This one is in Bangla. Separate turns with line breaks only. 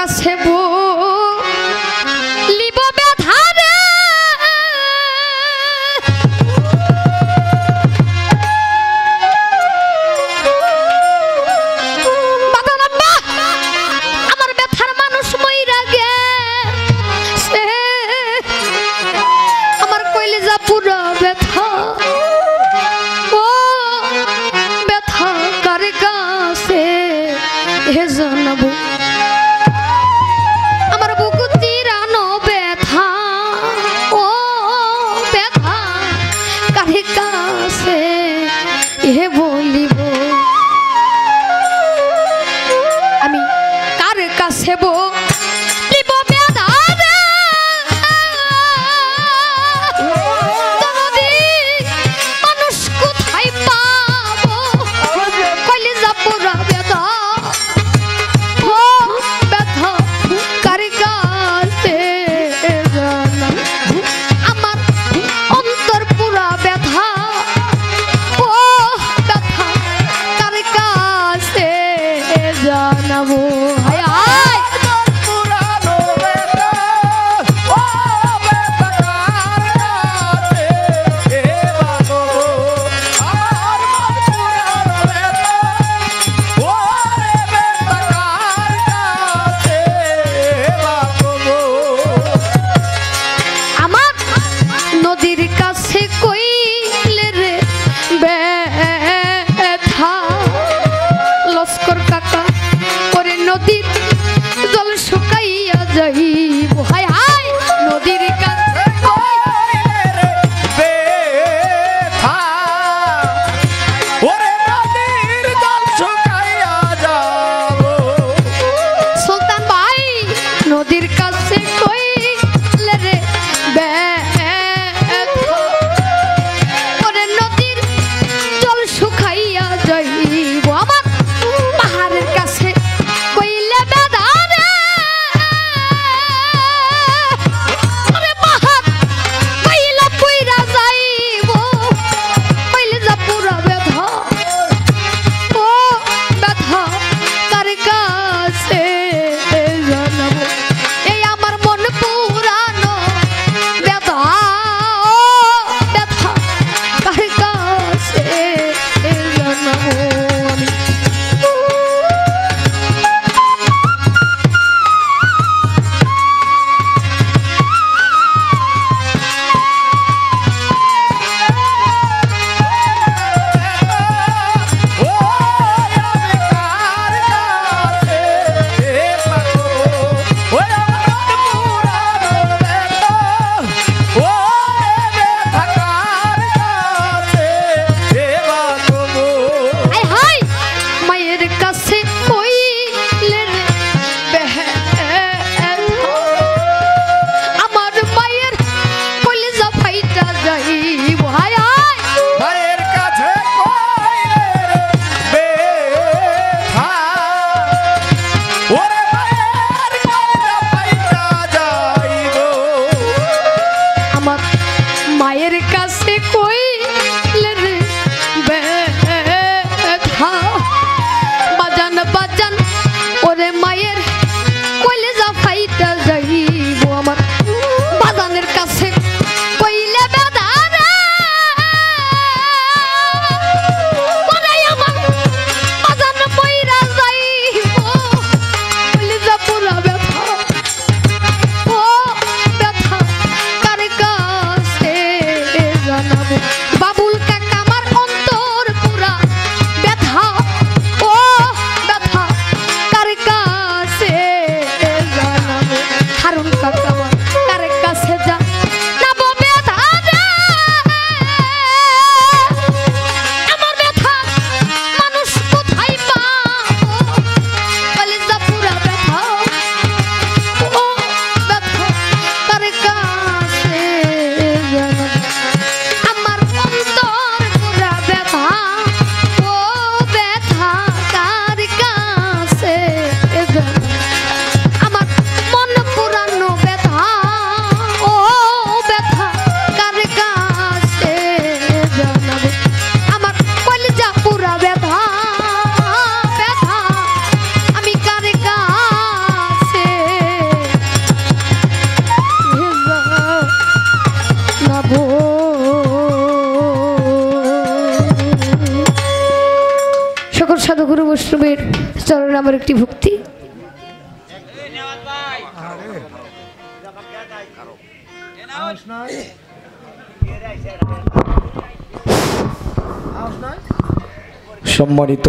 কাছে লিব ব্যথারে। আমার ব্যথার মানুষ মইরা গে আমার কইলে যা ব্যথা। ও, ব্যথা কার কাছে? হে জানাব यह वो Because সাধুগুরু বৈষ্ণবের চরণে আমার একটি ভক্তি।
সম্মানিত